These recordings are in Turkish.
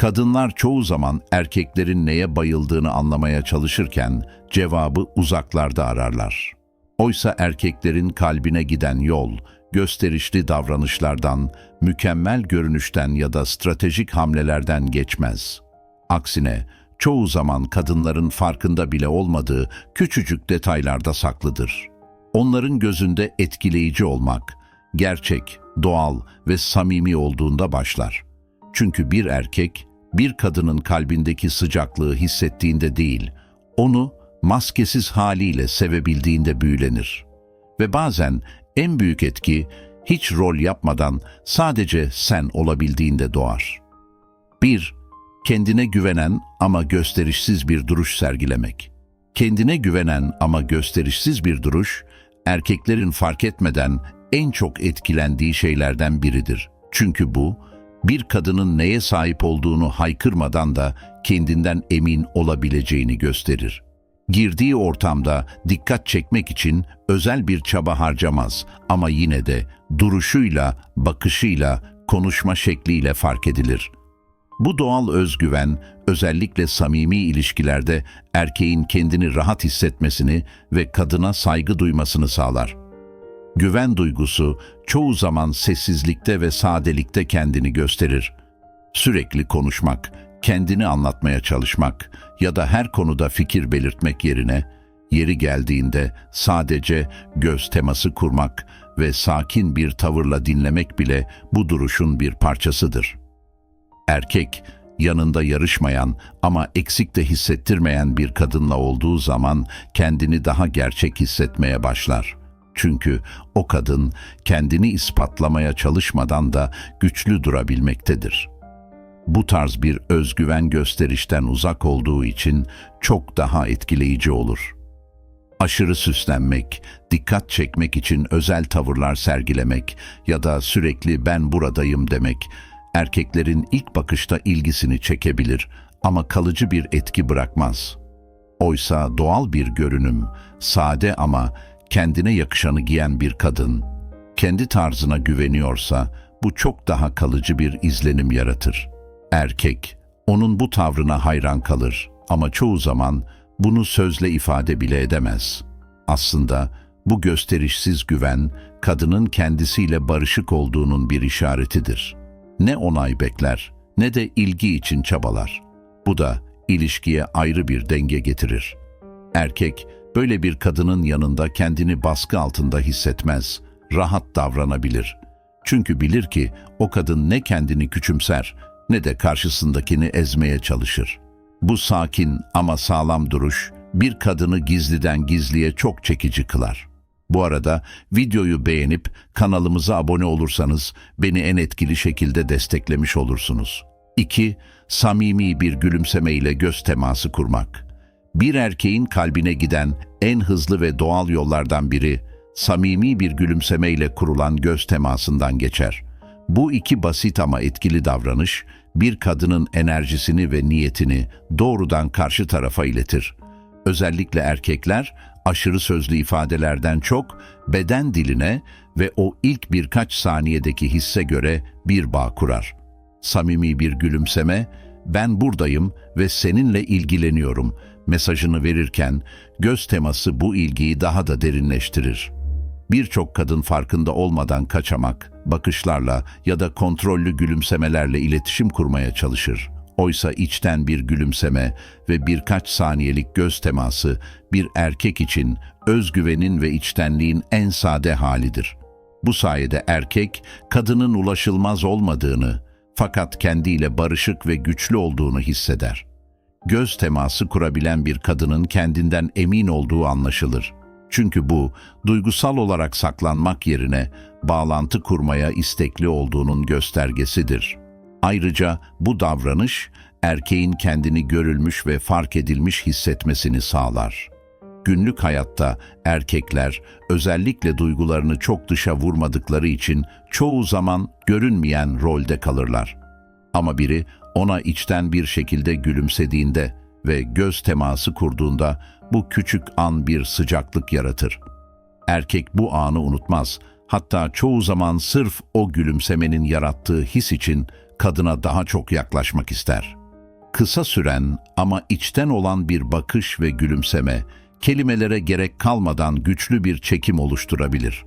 Kadınlar çoğu zaman erkeklerin neye bayıldığını anlamaya çalışırken cevabı uzaklarda ararlar. Oysa erkeklerin kalbine giden yol, gösterişli davranışlardan, mükemmel görünüşten ya da stratejik hamlelerden geçmez. Aksine çoğu zaman kadınların farkında bile olmadığı küçücük detaylarda saklıdır. Onların gözünde etkileyici olmak, gerçek, doğal ve samimi olduğunda başlar. Çünkü bir erkek, bir kadının kalbindeki sıcaklığı hissettiğinde değil, onu maskesiz haliyle sevebildiğinde büyülenir. Ve bazen en büyük etki, hiç rol yapmadan sadece sen olabildiğinde doğar. 1. Kendine güvenen ama gösterişsiz bir duruş sergilemek. Kendine güvenen ama gösterişsiz bir duruş, erkeklerin fark etmeden en çok etkilendiği şeylerden biridir. Çünkü bu, bir kadının neye sahip olduğunu haykırmadan da kendinden emin olabileceğini gösterir. Girdiği ortamda dikkat çekmek için özel bir çaba harcamaz ama yine de duruşuyla, bakışıyla, konuşma şekliyle fark edilir. Bu doğal özgüven özellikle samimi ilişkilerde erkeğin kendini rahat hissetmesini ve kadına saygı duymasını sağlar. Güven duygusu çoğu zaman sessizlikte ve sadelikte kendini gösterir. Sürekli konuşmak, kendini anlatmaya çalışmak ya da her konuda fikir belirtmek yerine yeri geldiğinde sadece göz teması kurmak ve sakin bir tavırla dinlemek bile bu duruşun bir parçasıdır. Erkek, yanında yarışmayan ama eksik de hissettirmeyen bir kadınla olduğu zaman kendini daha gerçek hissetmeye başlar. Çünkü o kadın kendini ispatlamaya çalışmadan da güçlü durabilmektedir. Bu tarz bir özgüven gösterişten uzak olduğu için çok daha etkileyici olur. Aşırı süslenmek, dikkat çekmek için özel tavırlar sergilemek ya da sürekli ben buradayım demek erkeklerin ilk bakışta ilgisini çekebilir ama kalıcı bir etki bırakmaz. Oysa doğal bir görünüm, sade ama kendine yakışanı giyen bir kadın, kendi tarzına güveniyorsa bu çok daha kalıcı bir izlenim yaratır. Erkek, onun bu tavrına hayran kalır ama çoğu zaman bunu sözle ifade bile edemez. Aslında bu gösterişsiz güven, kadının kendisiyle barışık olduğunun bir işaretidir. Ne onay bekler, ne de ilgi için çabalar. Bu da ilişkiye ayrı bir denge getirir. Erkek, böyle bir kadının yanında kendini baskı altında hissetmez, rahat davranabilir. Çünkü bilir ki o kadın ne kendini küçümser ne de karşısındakini ezmeye çalışır. Bu sakin ama sağlam duruş bir kadını gizliden gizliye çok çekici kılar. Bu arada videoyu beğenip kanalımıza abone olursanız beni en etkili şekilde desteklemiş olursunuz. 2. Samimi bir gülümseme ile göz teması kurmak. Bir erkeğin kalbine giden en hızlı ve doğal yollardan biri, samimi bir gülümseme ile kurulan göz temasından geçer. Bu iki basit ama etkili davranış, bir kadının enerjisini ve niyetini doğrudan karşı tarafa iletir. Özellikle erkekler, aşırı sözlü ifadelerden çok beden diline ve o ilk birkaç saniyedeki hisse göre bir bağ kurar. Samimi bir gülümseme, ben buradayım ve seninle ilgileniyorum mesajını verirken göz teması bu ilgiyi daha da derinleştirir. Birçok kadın farkında olmadan kaçamak, bakışlarla ya da kontrollü gülümsemelerle iletişim kurmaya çalışır. Oysa içten bir gülümseme ve birkaç saniyelik göz teması bir erkek için özgüvenin ve içtenliğin en sade halidir. Bu sayede erkek kadının ulaşılmaz olmadığını fakat kendiyle barışık ve güçlü olduğunu hisseder. Göz teması kurabilen bir kadının kendinden emin olduğu anlaşılır. Çünkü bu, duygusal olarak saklanmak yerine bağlantı kurmaya istekli olduğunun göstergesidir. Ayrıca bu davranış, erkeğin kendini görülmüş ve fark edilmiş hissetmesini sağlar. Günlük hayatta erkekler özellikle duygularını çok dışa vurmadıkları için çoğu zaman görünmeyen rolde kalırlar. Ama biri ona içten bir şekilde gülümsediğinde ve göz teması kurduğunda bu küçük an bir sıcaklık yaratır. Erkek bu anı unutmaz. Hatta çoğu zaman sırf o gülümsemenin yarattığı his için kadına daha çok yaklaşmak ister. Kısa süren ama içten olan bir bakış ve gülümseme, kelimelere gerek kalmadan güçlü bir çekim oluşturabilir.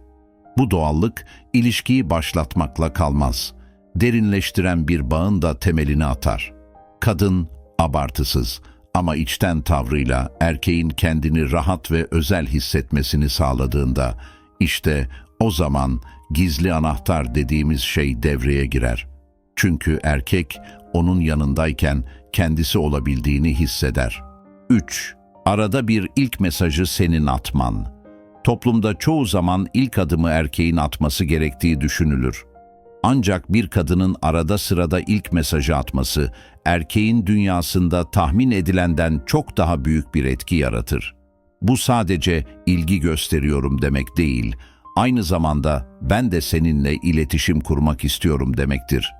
Bu doğallık, ilişkiyi başlatmakla kalmaz. Derinleştiren bir bağın da temelini atar. Kadın, abartısız ama içten tavrıyla erkeğin kendini rahat ve özel hissetmesini sağladığında, işte o zaman gizli anahtar dediğimiz şey devreye girer. Çünkü erkek onun yanındayken kendisi olabildiğini hisseder. 3. Arada bir ilk mesajı senin atman. Toplumda çoğu zaman ilk adımı erkeğin atması gerektiği düşünülür. Ancak bir kadının arada sırada ilk mesajı atması, erkeğin dünyasında tahmin edilenden çok daha büyük bir etki yaratır. Bu sadece ilgi gösteriyorum demek değil, aynı zamanda ben de seninle iletişim kurmak istiyorum demektir.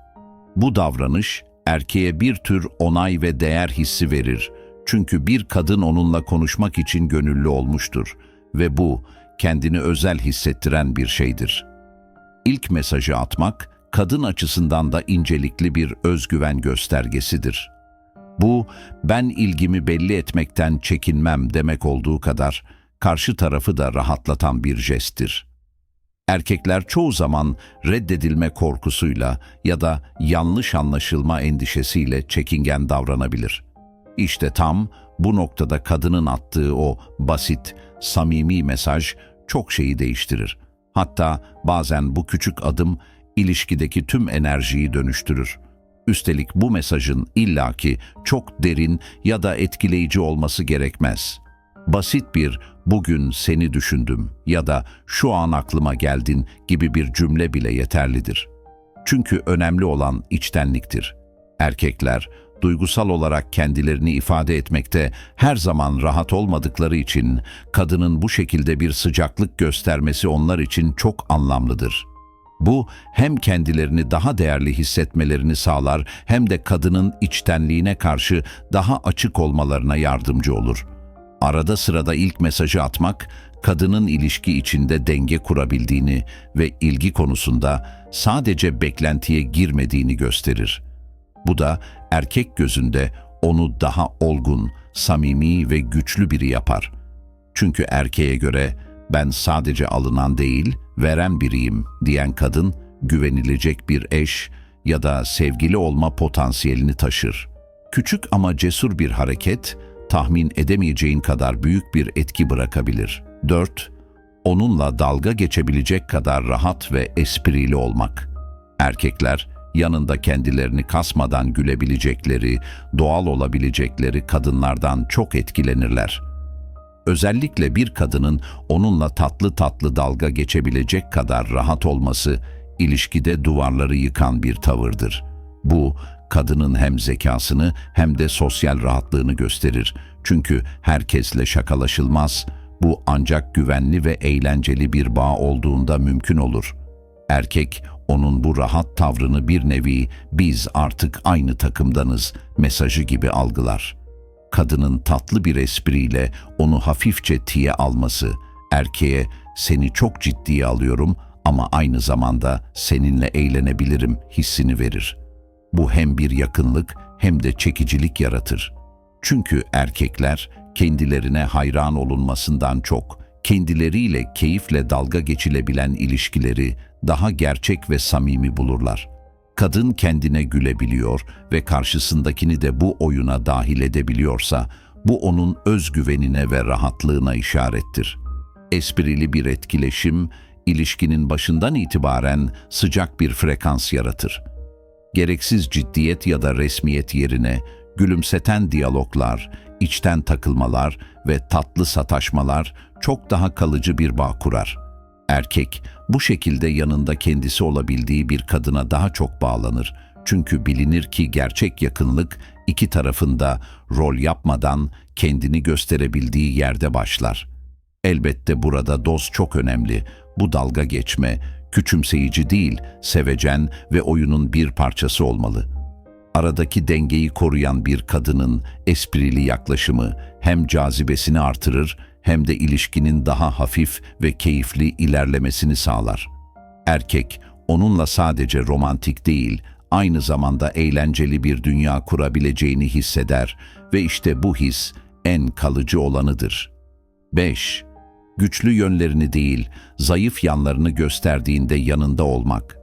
Bu davranış erkeğe bir tür onay ve değer hissi verir. Çünkü bir kadın onunla konuşmak için gönüllü olmuştur ve bu kendini özel hissettiren bir şeydir. İlk mesajı atmak kadın açısından da incelikli bir özgüven göstergesidir. Bu ben ilgimi belli etmekten çekinmem demek olduğu kadar karşı tarafı da rahatlatan bir jesttir. Erkekler çoğu zaman reddedilme korkusuyla ya da yanlış anlaşılma endişesiyle çekingen davranabilir. İşte tam bu noktada kadının attığı o basit, samimi mesaj çok şeyi değiştirir. Hatta bazen bu küçük adım ilişkideki tüm enerjiyi dönüştürür. Üstelik bu mesajın illaki çok derin ya da etkileyici olması gerekmez. Basit bir bugün seni düşündüm ya da şu an aklıma geldin gibi bir cümle bile yeterlidir. Çünkü önemli olan içtenliktir. Erkekler duygusal olarak kendilerini ifade etmekte her zaman rahat olmadıkları için kadının bu şekilde bir sıcaklık göstermesi onlar için çok anlamlıdır. Bu hem kendilerini daha değerli hissetmelerini sağlar hem de kadının içtenliğine karşı daha açık olmalarına yardımcı olur.'' Arada sırada ilk mesajı atmak, kadının ilişki içinde denge kurabildiğini ve ilgi konusunda sadece beklentiye girmediğini gösterir. Bu da erkek gözünde onu daha olgun, samimi ve güçlü biri yapar. Çünkü erkeğe göre ben sadece alınan değil, veren biriyim diyen kadın güvenilecek bir eş ya da sevgili olma potansiyelini taşır. Küçük ama cesur bir hareket, tahmin edemeyeceğin kadar büyük bir etki bırakabilir. 4. Onunla dalga geçebilecek kadar rahat ve esprili olmak. Erkekler yanında kendilerini kasmadan gülebilecekleri, doğal olabilecekleri kadınlardan çok etkilenirler. Özellikle bir kadının onunla tatlı tatlı dalga geçebilecek kadar rahat olması ilişkide duvarları yıkan bir tavırdır. Bu kadının hem zekasını hem de sosyal rahatlığını gösterir. Çünkü herkesle şakalaşılmaz. Bu ancak güvenli ve eğlenceli bir bağ olduğunda mümkün olur. Erkek onun bu rahat tavrını bir nevi biz artık aynı takımdanız mesajı gibi algılar. Kadının tatlı bir espriyle onu hafifçe tiye alması, erkeğe seni çok ciddiye alıyorum ama aynı zamanda seninle eğlenebilirim hissini verir.'' Bu hem bir yakınlık hem de çekicilik yaratır. Çünkü erkekler kendilerine hayran olunmasından çok kendileriyle keyifle dalga geçilebilen ilişkileri daha gerçek ve samimi bulurlar. Kadın kendine gülebiliyor ve karşısındakini de bu oyuna dahil edebiliyorsa bu onun özgüvenine ve rahatlığına işarettir. Esprili bir etkileşim ilişkinin başından itibaren sıcak bir frekans yaratır gereksiz ciddiyet ya da resmiyet yerine gülümseten diyaloglar, içten takılmalar ve tatlı sataşmalar çok daha kalıcı bir bağ kurar. Erkek bu şekilde yanında kendisi olabildiği bir kadına daha çok bağlanır. Çünkü bilinir ki gerçek yakınlık iki tarafında rol yapmadan kendini gösterebildiği yerde başlar. Elbette burada doz çok önemli. Bu dalga geçme, küçümseyici değil, sevecen ve oyunun bir parçası olmalı. Aradaki dengeyi koruyan bir kadının esprili yaklaşımı hem cazibesini artırır hem de ilişkinin daha hafif ve keyifli ilerlemesini sağlar. Erkek onunla sadece romantik değil, aynı zamanda eğlenceli bir dünya kurabileceğini hisseder ve işte bu his en kalıcı olanıdır. 5. Güçlü yönlerini değil, zayıf yanlarını gösterdiğinde yanında olmak.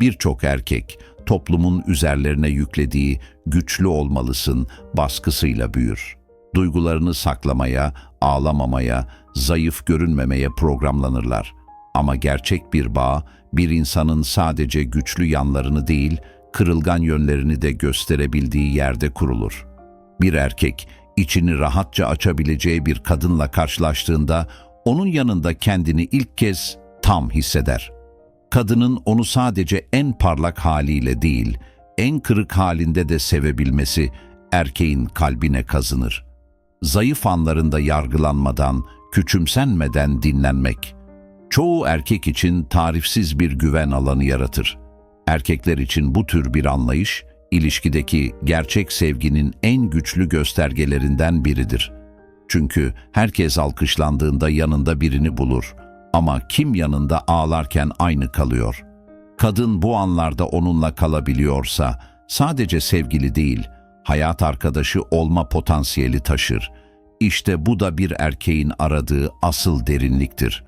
Birçok erkek toplumun üzerlerine yüklediği güçlü olmalısın baskısıyla büyür. Duygularını saklamaya, ağlamamaya, zayıf görünmemeye programlanırlar. Ama gerçek bir bağ, bir insanın sadece güçlü yanlarını değil, kırılgan yönlerini de gösterebildiği yerde kurulur. Bir erkek, içini rahatça açabileceği bir kadınla karşılaştığında, onun yanında kendini ilk kez tam hisseder. Kadının onu sadece en parlak haliyle değil, en kırık halinde de sevebilmesi erkeğin kalbine kazınır. Zayıf anlarında yargılanmadan, küçümsenmeden dinlenmek. Çoğu erkek için tarifsiz bir güven alanı yaratır. Erkekler için bu tür bir anlayış, ilişkideki gerçek sevginin en güçlü göstergelerinden biridir. Çünkü herkes alkışlandığında yanında birini bulur ama kim yanında ağlarken aynı kalıyor. Kadın bu anlarda onunla kalabiliyorsa sadece sevgili değil, hayat arkadaşı olma potansiyeli taşır. İşte bu da bir erkeğin aradığı asıl derinliktir.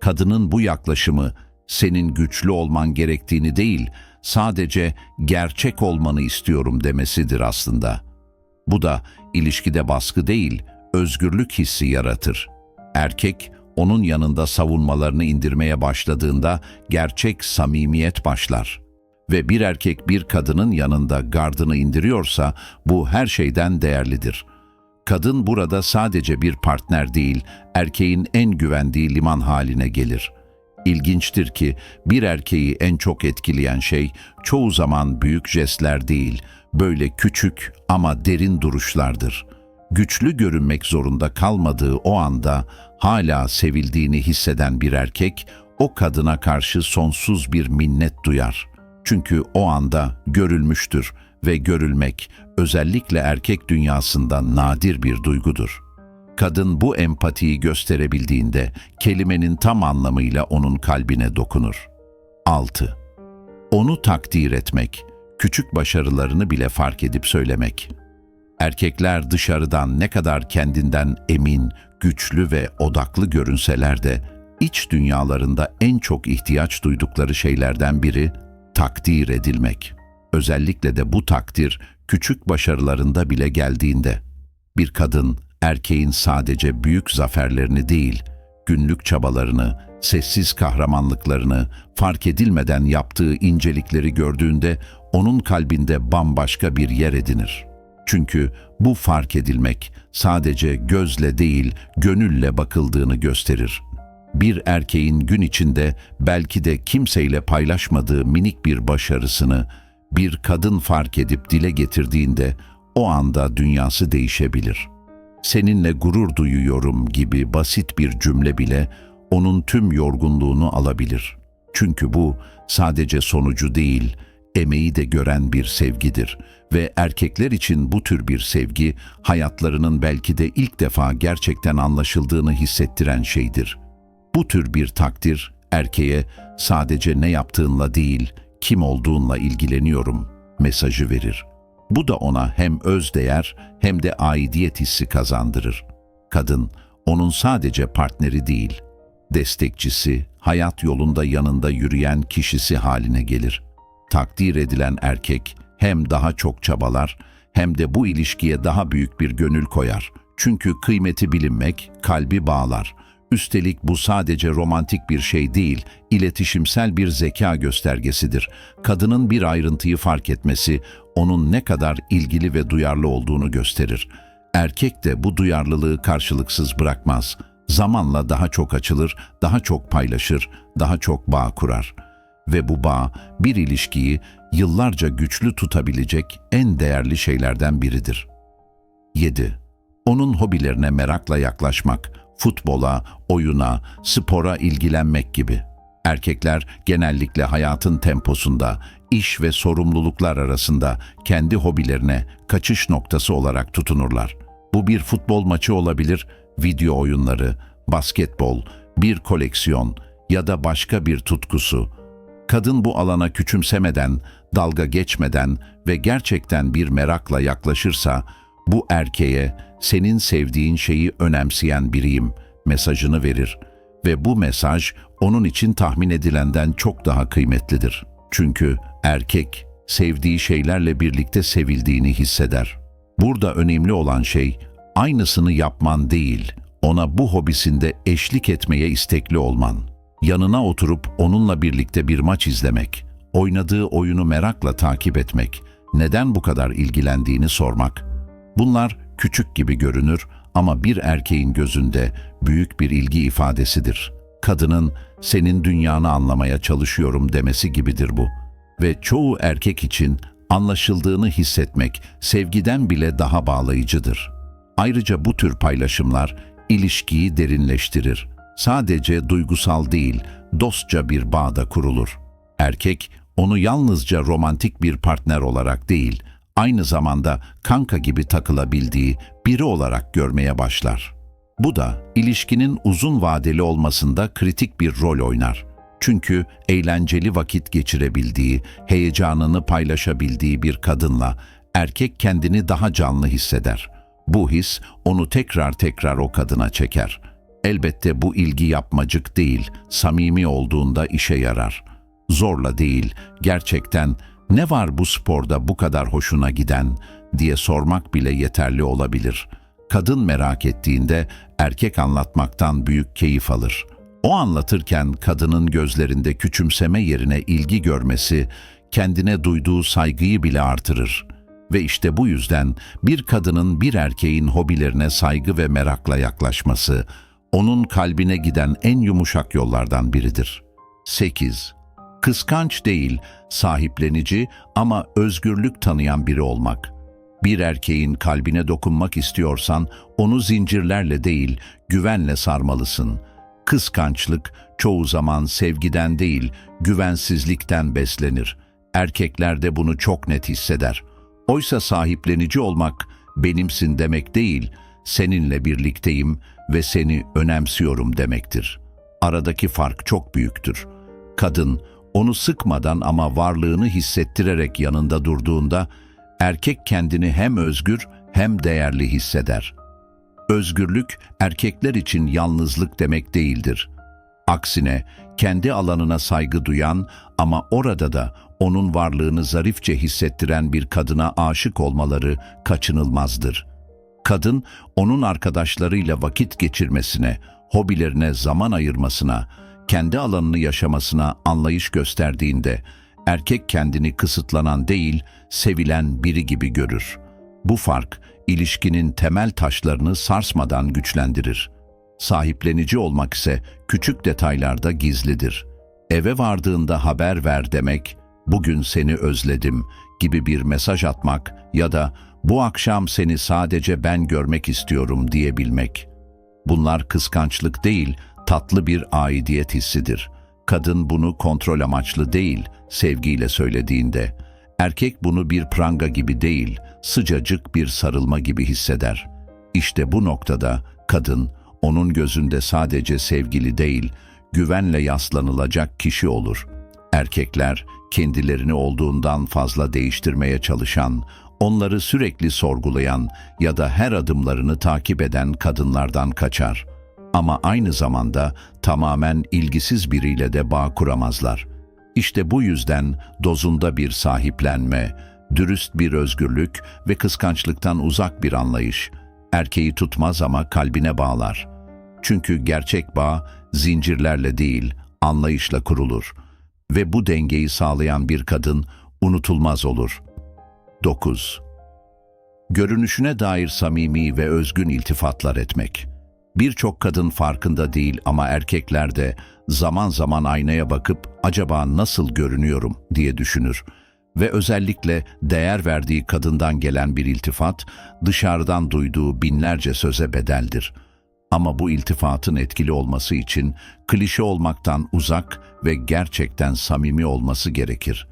Kadının bu yaklaşımı senin güçlü olman gerektiğini değil, sadece gerçek olmanı istiyorum demesidir aslında. Bu da ilişkide baskı değil, özgürlük hissi yaratır. Erkek, onun yanında savunmalarını indirmeye başladığında gerçek samimiyet başlar. Ve bir erkek bir kadının yanında gardını indiriyorsa bu her şeyden değerlidir. Kadın burada sadece bir partner değil, erkeğin en güvendiği liman haline gelir. İlginçtir ki bir erkeği en çok etkileyen şey çoğu zaman büyük jestler değil, böyle küçük ama derin duruşlardır.'' güçlü görünmek zorunda kalmadığı o anda hala sevildiğini hisseden bir erkek o kadına karşı sonsuz bir minnet duyar. Çünkü o anda görülmüştür ve görülmek özellikle erkek dünyasında nadir bir duygudur. Kadın bu empatiyi gösterebildiğinde kelimenin tam anlamıyla onun kalbine dokunur. 6. Onu takdir etmek, küçük başarılarını bile fark edip söylemek. Erkekler dışarıdan ne kadar kendinden emin, güçlü ve odaklı görünseler de iç dünyalarında en çok ihtiyaç duydukları şeylerden biri takdir edilmek. Özellikle de bu takdir küçük başarılarında bile geldiğinde. Bir kadın erkeğin sadece büyük zaferlerini değil, günlük çabalarını, sessiz kahramanlıklarını, fark edilmeden yaptığı incelikleri gördüğünde onun kalbinde bambaşka bir yer edinir.'' Çünkü bu fark edilmek sadece gözle değil, gönülle bakıldığını gösterir. Bir erkeğin gün içinde belki de kimseyle paylaşmadığı minik bir başarısını bir kadın fark edip dile getirdiğinde o anda dünyası değişebilir. Seninle gurur duyuyorum gibi basit bir cümle bile onun tüm yorgunluğunu alabilir. Çünkü bu sadece sonucu değil, emeği de gören bir sevgidir ve erkekler için bu tür bir sevgi hayatlarının belki de ilk defa gerçekten anlaşıldığını hissettiren şeydir. Bu tür bir takdir erkeğe sadece ne yaptığınla değil, kim olduğunla ilgileniyorum mesajı verir. Bu da ona hem özdeğer hem de aidiyet hissi kazandırır. Kadın onun sadece partneri değil, destekçisi, hayat yolunda yanında yürüyen kişisi haline gelir takdir edilen erkek hem daha çok çabalar hem de bu ilişkiye daha büyük bir gönül koyar. Çünkü kıymeti bilinmek kalbi bağlar. Üstelik bu sadece romantik bir şey değil, iletişimsel bir zeka göstergesidir. Kadının bir ayrıntıyı fark etmesi onun ne kadar ilgili ve duyarlı olduğunu gösterir. Erkek de bu duyarlılığı karşılıksız bırakmaz. Zamanla daha çok açılır, daha çok paylaşır, daha çok bağ kurar.'' ve bu bağ bir ilişkiyi yıllarca güçlü tutabilecek en değerli şeylerden biridir. 7. Onun hobilerine merakla yaklaşmak, futbola, oyuna, spora ilgilenmek gibi. Erkekler genellikle hayatın temposunda, iş ve sorumluluklar arasında kendi hobilerine kaçış noktası olarak tutunurlar. Bu bir futbol maçı olabilir, video oyunları, basketbol, bir koleksiyon ya da başka bir tutkusu. Kadın bu alana küçümsemeden dalga geçmeden ve gerçekten bir merakla yaklaşırsa, bu erkeğe senin sevdiğin şeyi önemseyen biriyim mesajını verir ve bu mesaj onun için tahmin edilenden çok daha kıymetlidir. Çünkü erkek sevdiği şeylerle birlikte sevildiğini hisseder. Burada önemli olan şey aynısını yapman değil, ona bu hobisinde eşlik etmeye istekli olman. Yanına oturup onunla birlikte bir maç izlemek, oynadığı oyunu merakla takip etmek, neden bu kadar ilgilendiğini sormak. Bunlar küçük gibi görünür ama bir erkeğin gözünde büyük bir ilgi ifadesidir. Kadının senin dünyanı anlamaya çalışıyorum demesi gibidir bu. Ve çoğu erkek için anlaşıldığını hissetmek sevgiden bile daha bağlayıcıdır. Ayrıca bu tür paylaşımlar ilişkiyi derinleştirir. Sadece duygusal değil, dostça bir bağda kurulur. Erkek onu yalnızca romantik bir partner olarak değil, aynı zamanda kanka gibi takılabildiği biri olarak görmeye başlar. Bu da ilişkinin uzun vadeli olmasında kritik bir rol oynar. Çünkü eğlenceli vakit geçirebildiği, heyecanını paylaşabildiği bir kadınla erkek kendini daha canlı hisseder. Bu his onu tekrar tekrar o kadına çeker. Elbette bu ilgi yapmacık değil, samimi olduğunda işe yarar. Zorla değil, gerçekten ne var bu sporda bu kadar hoşuna giden diye sormak bile yeterli olabilir. Kadın merak ettiğinde erkek anlatmaktan büyük keyif alır. O anlatırken kadının gözlerinde küçümseme yerine ilgi görmesi kendine duyduğu saygıyı bile artırır. Ve işte bu yüzden bir kadının bir erkeğin hobilerine saygı ve merakla yaklaşması onun kalbine giden en yumuşak yollardan biridir. 8. Kıskanç değil, sahiplenici ama özgürlük tanıyan biri olmak. Bir erkeğin kalbine dokunmak istiyorsan onu zincirlerle değil, güvenle sarmalısın. Kıskançlık çoğu zaman sevgiden değil, güvensizlikten beslenir. Erkekler de bunu çok net hisseder. Oysa sahiplenici olmak benimsin demek değil, seninle birlikteyim ve seni önemsiyorum demektir. Aradaki fark çok büyüktür. Kadın onu sıkmadan ama varlığını hissettirerek yanında durduğunda erkek kendini hem özgür hem değerli hisseder. Özgürlük erkekler için yalnızlık demek değildir. Aksine kendi alanına saygı duyan ama orada da onun varlığını zarifçe hissettiren bir kadına aşık olmaları kaçınılmazdır. Kadın onun arkadaşlarıyla vakit geçirmesine, hobilerine zaman ayırmasına, kendi alanını yaşamasına anlayış gösterdiğinde erkek kendini kısıtlanan değil, sevilen biri gibi görür. Bu fark ilişkinin temel taşlarını sarsmadan güçlendirir. Sahiplenici olmak ise küçük detaylarda gizlidir. Eve vardığında haber ver demek, bugün seni özledim gibi bir mesaj atmak ya da bu akşam seni sadece ben görmek istiyorum diyebilmek. Bunlar kıskançlık değil, tatlı bir aidiyet hissidir. Kadın bunu kontrol amaçlı değil, sevgiyle söylediğinde, erkek bunu bir pranga gibi değil, sıcacık bir sarılma gibi hisseder. İşte bu noktada kadın, onun gözünde sadece sevgili değil, güvenle yaslanılacak kişi olur. Erkekler, kendilerini olduğundan fazla değiştirmeye çalışan, onları sürekli sorgulayan ya da her adımlarını takip eden kadınlardan kaçar.'' Ama aynı zamanda tamamen ilgisiz biriyle de bağ kuramazlar. İşte bu yüzden dozunda bir sahiplenme, dürüst bir özgürlük ve kıskançlıktan uzak bir anlayış, erkeği tutmaz ama kalbine bağlar. Çünkü gerçek bağ zincirlerle değil, anlayışla kurulur ve bu dengeyi sağlayan bir kadın unutulmaz olur. 9. Görünüşüne dair samimi ve özgün iltifatlar etmek. Birçok kadın farkında değil ama erkekler de zaman zaman aynaya bakıp acaba nasıl görünüyorum diye düşünür. Ve özellikle değer verdiği kadından gelen bir iltifat dışarıdan duyduğu binlerce söze bedeldir. Ama bu iltifatın etkili olması için klişe olmaktan uzak ve gerçekten samimi olması gerekir.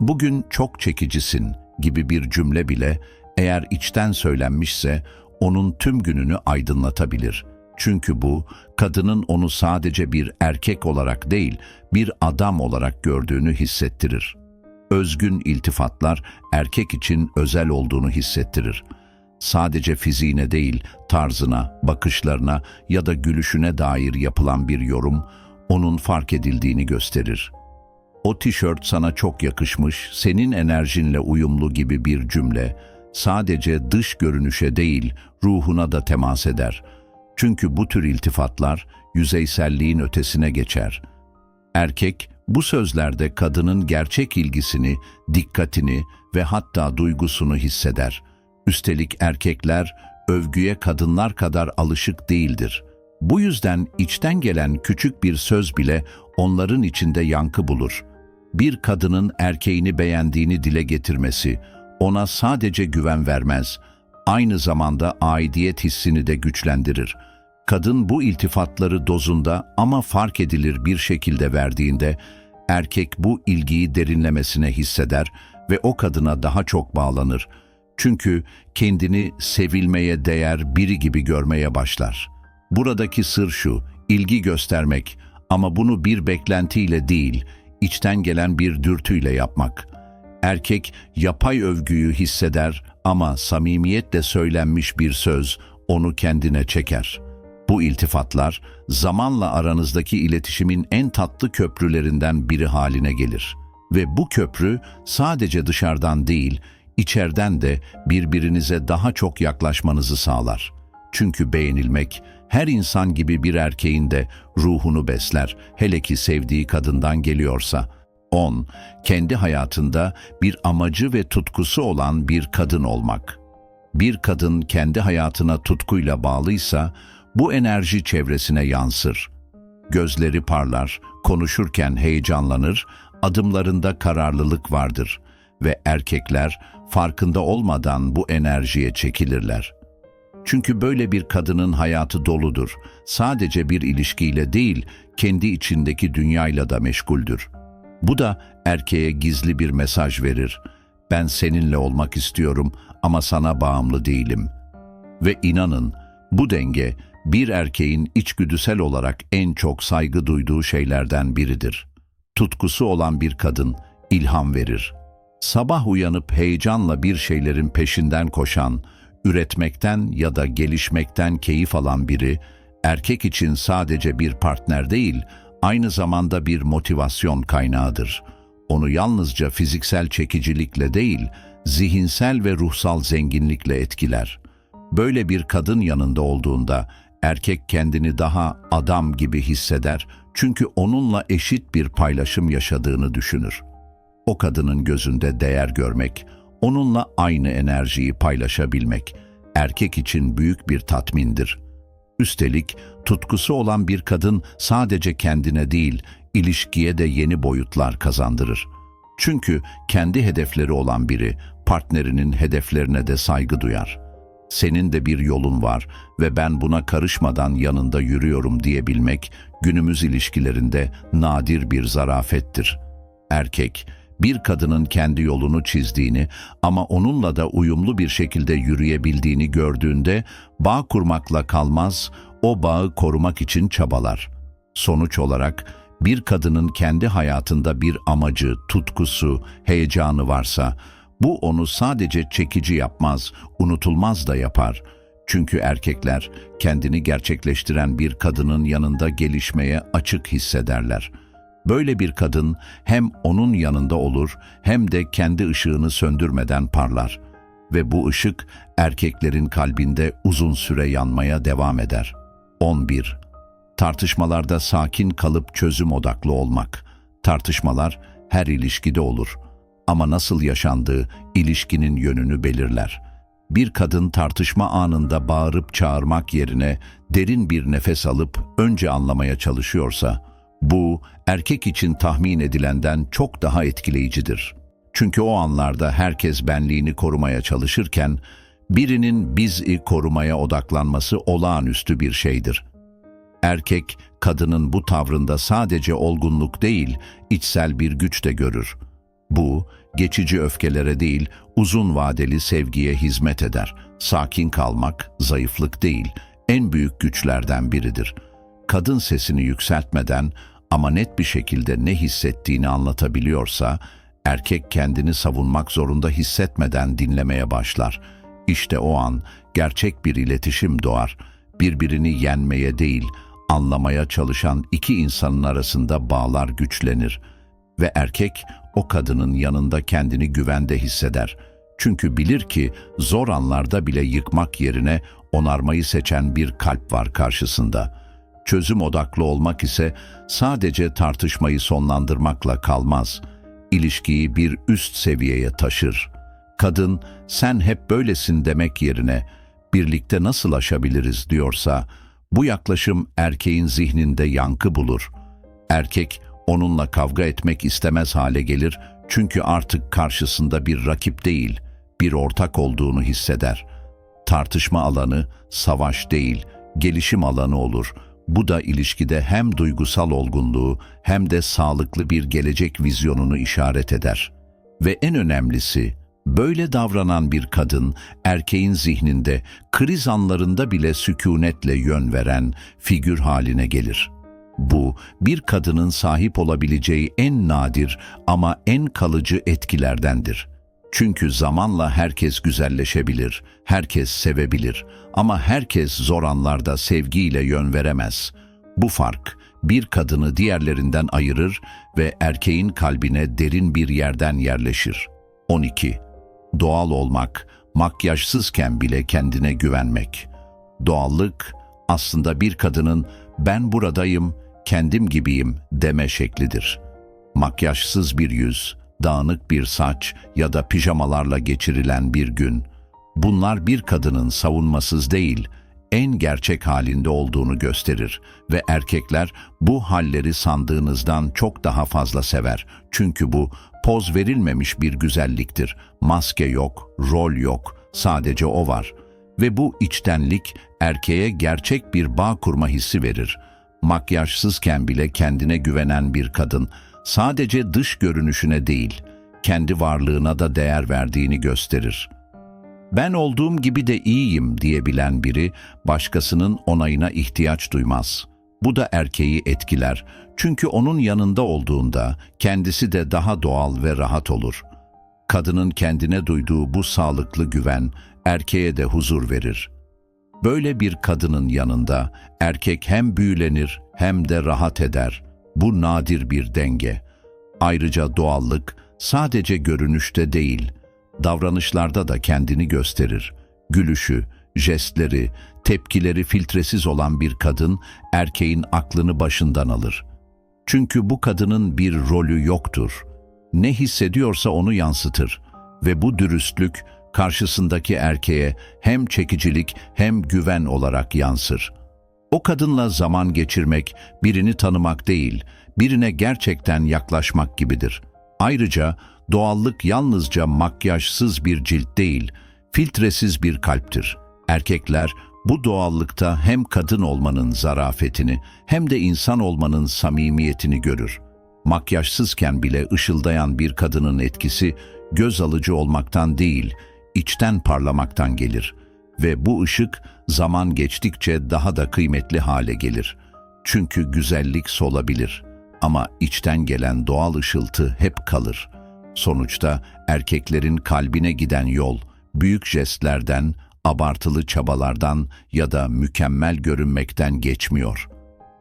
Bugün çok çekicisin gibi bir cümle bile eğer içten söylenmişse onun tüm gününü aydınlatabilir.'' Çünkü bu, kadının onu sadece bir erkek olarak değil, bir adam olarak gördüğünü hissettirir. özgün iltifatlar erkek için özel olduğunu hissettirir. Sadece fiziğine değil, tarzına, bakışlarına ya da gülüşüne dair yapılan bir yorum onun fark edildiğini gösterir. O tişört sana çok yakışmış, senin enerjinle uyumlu gibi bir cümle sadece dış görünüşe değil, ruhuna da temas eder. Çünkü bu tür iltifatlar yüzeyselliğin ötesine geçer. Erkek bu sözlerde kadının gerçek ilgisini, dikkatini ve hatta duygusunu hisseder. Üstelik erkekler övgüye kadınlar kadar alışık değildir. Bu yüzden içten gelen küçük bir söz bile onların içinde yankı bulur. Bir kadının erkeğini beğendiğini dile getirmesi ona sadece güven vermez, aynı zamanda aidiyet hissini de güçlendirir. Kadın bu iltifatları dozunda ama fark edilir bir şekilde verdiğinde erkek bu ilgiyi derinlemesine hisseder ve o kadına daha çok bağlanır. Çünkü kendini sevilmeye değer biri gibi görmeye başlar. Buradaki sır şu, ilgi göstermek ama bunu bir beklentiyle değil, içten gelen bir dürtüyle yapmak. Erkek yapay övgüyü hisseder ama samimiyetle söylenmiş bir söz onu kendine çeker. Bu iltifatlar zamanla aranızdaki iletişimin en tatlı köprülerinden biri haline gelir. Ve bu köprü sadece dışarıdan değil, içeriden de birbirinize daha çok yaklaşmanızı sağlar. Çünkü beğenilmek her insan gibi bir erkeğin de ruhunu besler, hele ki sevdiği kadından geliyorsa. 10. Kendi hayatında bir amacı ve tutkusu olan bir kadın olmak. Bir kadın kendi hayatına tutkuyla bağlıysa, bu enerji çevresine yansır. Gözleri parlar, konuşurken heyecanlanır, adımlarında kararlılık vardır ve erkekler farkında olmadan bu enerjiye çekilirler. Çünkü böyle bir kadının hayatı doludur. Sadece bir ilişkiyle değil, kendi içindeki dünyayla da meşguldür. Bu da erkeğe gizli bir mesaj verir. Ben seninle olmak istiyorum ama sana bağımlı değilim. Ve inanın, bu denge bir erkeğin içgüdüsel olarak en çok saygı duyduğu şeylerden biridir. Tutkusu olan bir kadın ilham verir. Sabah uyanıp heyecanla bir şeylerin peşinden koşan, üretmekten ya da gelişmekten keyif alan biri, erkek için sadece bir partner değil, aynı zamanda bir motivasyon kaynağıdır. Onu yalnızca fiziksel çekicilikle değil, zihinsel ve ruhsal zenginlikle etkiler. Böyle bir kadın yanında olduğunda erkek kendini daha adam gibi hisseder çünkü onunla eşit bir paylaşım yaşadığını düşünür. O kadının gözünde değer görmek, onunla aynı enerjiyi paylaşabilmek erkek için büyük bir tatmindir. Üstelik tutkusu olan bir kadın sadece kendine değil, ilişkiye de yeni boyutlar kazandırır. Çünkü kendi hedefleri olan biri partnerinin hedeflerine de saygı duyar. Senin de bir yolun var ve ben buna karışmadan yanında yürüyorum diyebilmek günümüz ilişkilerinde nadir bir zarafettir. Erkek, bir kadının kendi yolunu çizdiğini ama onunla da uyumlu bir şekilde yürüyebildiğini gördüğünde bağ kurmakla kalmaz, o bağı korumak için çabalar. Sonuç olarak bir kadının kendi hayatında bir amacı, tutkusu, heyecanı varsa bu onu sadece çekici yapmaz, unutulmaz da yapar. Çünkü erkekler kendini gerçekleştiren bir kadının yanında gelişmeye açık hissederler.'' Böyle bir kadın hem onun yanında olur hem de kendi ışığını söndürmeden parlar ve bu ışık erkeklerin kalbinde uzun süre yanmaya devam eder. 11. Tartışmalarda sakin kalıp çözüm odaklı olmak. Tartışmalar her ilişkide olur ama nasıl yaşandığı ilişkinin yönünü belirler. Bir kadın tartışma anında bağırıp çağırmak yerine derin bir nefes alıp önce anlamaya çalışıyorsa, bu, erkek için tahmin edilenden çok daha etkileyicidir. Çünkü o anlarda herkes benliğini korumaya çalışırken, birinin biz'i korumaya odaklanması olağanüstü bir şeydir. Erkek, kadının bu tavrında sadece olgunluk değil, içsel bir güç de görür. Bu, geçici öfkelere değil, uzun vadeli sevgiye hizmet eder. Sakin kalmak, zayıflık değil, en büyük güçlerden biridir. Kadın sesini yükseltmeden, ama net bir şekilde ne hissettiğini anlatabiliyorsa, Erkek kendini savunmak zorunda hissetmeden dinlemeye başlar. İşte o an gerçek bir iletişim doğar. Birbirini yenmeye değil, anlamaya çalışan iki insanın arasında bağlar güçlenir ve erkek o kadının yanında kendini güvende hisseder. Çünkü bilir ki zor anlarda bile yıkmak yerine onarmayı seçen bir kalp var karşısında. Çözüm odaklı olmak ise sadece tartışmayı sonlandırmakla kalmaz. İlişkiyi bir üst seviyeye taşır. Kadın sen hep böylesin demek yerine birlikte nasıl aşabiliriz diyorsa bu yaklaşım erkeğin zihninde yankı bulur. Erkek onunla kavga etmek istemez hale gelir çünkü artık karşısında bir rakip değil, bir ortak olduğunu hisseder. Tartışma alanı savaş değil, gelişim alanı olur. Bu da ilişkide hem duygusal olgunluğu hem de sağlıklı bir gelecek vizyonunu işaret eder. Ve en önemlisi, böyle davranan bir kadın, erkeğin zihninde kriz anlarında bile sükunetle yön veren figür haline gelir.'' Bu, bir kadının sahip olabileceği en nadir ama en kalıcı etkilerdendir. Çünkü zamanla herkes güzelleşebilir, herkes sevebilir ama herkes zor anlarda sevgiyle yön veremez. Bu fark, bir kadını diğerlerinden ayırır ve erkeğin kalbine derin bir yerden yerleşir. 12. Doğal olmak, makyajsızken bile kendine güvenmek. Doğallık, aslında bir kadının ben buradayım, kendim gibiyim deme şeklidir. Makyajsız bir yüz, dağınık bir saç ya da pijamalarla geçirilen bir gün, bunlar bir kadının savunmasız değil, en gerçek halinde olduğunu gösterir ve erkekler bu halleri sandığınızdan çok daha fazla sever. Çünkü bu poz verilmemiş bir güzelliktir. Maske yok, rol yok, sadece o var. Ve bu içtenlik erkeğe gerçek bir bağ kurma hissi verir makyajsızken bile kendine güvenen bir kadın, sadece dış görünüşüne değil, kendi varlığına da değer verdiğini gösterir. Ben olduğum gibi de iyiyim diyebilen biri, başkasının onayına ihtiyaç duymaz. Bu da erkeği etkiler. Çünkü onun yanında olduğunda kendisi de daha doğal ve rahat olur. Kadının kendine duyduğu bu sağlıklı güven, erkeğe de huzur verir.'' Böyle bir kadının yanında erkek hem büyülenir hem de rahat eder. Bu nadir bir denge. Ayrıca doğallık sadece görünüşte değil, davranışlarda da kendini gösterir. Gülüşü, jestleri, tepkileri filtresiz olan bir kadın erkeğin aklını başından alır. Çünkü bu kadının bir rolü yoktur. Ne hissediyorsa onu yansıtır ve bu dürüstlük karşısındaki erkeğe hem çekicilik hem güven olarak yansır. O kadınla zaman geçirmek, birini tanımak değil, birine gerçekten yaklaşmak gibidir. Ayrıca doğallık yalnızca makyajsız bir cilt değil, filtresiz bir kalptir. Erkekler bu doğallıkta hem kadın olmanın zarafetini hem de insan olmanın samimiyetini görür. Makyajsızken bile ışıldayan bir kadının etkisi göz alıcı olmaktan değil, içten parlamaktan gelir ve bu ışık zaman geçtikçe daha da kıymetli hale gelir. Çünkü güzellik solabilir ama içten gelen doğal ışıltı hep kalır. Sonuçta erkeklerin kalbine giden yol, büyük jestlerden, abartılı çabalardan ya da mükemmel görünmekten geçmiyor.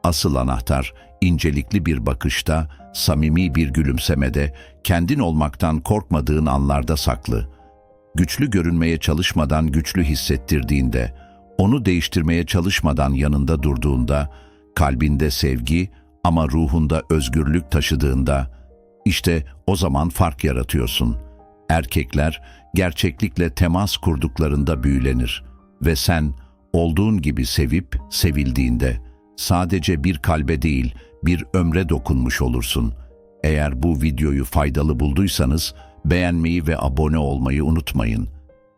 Asıl anahtar, incelikli bir bakışta, samimi bir gülümsemede, kendin olmaktan korkmadığın anlarda saklı.'' Güçlü görünmeye çalışmadan güçlü hissettirdiğinde, onu değiştirmeye çalışmadan yanında durduğunda, kalbinde sevgi ama ruhunda özgürlük taşıdığında, işte o zaman fark yaratıyorsun. Erkekler gerçeklikle temas kurduklarında büyülenir ve sen olduğun gibi sevip sevildiğinde sadece bir kalbe değil bir ömre dokunmuş olursun. Eğer bu videoyu faydalı bulduysanız, Beğenmeyi ve abone olmayı unutmayın.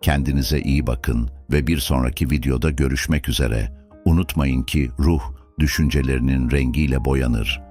Kendinize iyi bakın ve bir sonraki videoda görüşmek üzere. Unutmayın ki ruh düşüncelerinin rengiyle boyanır.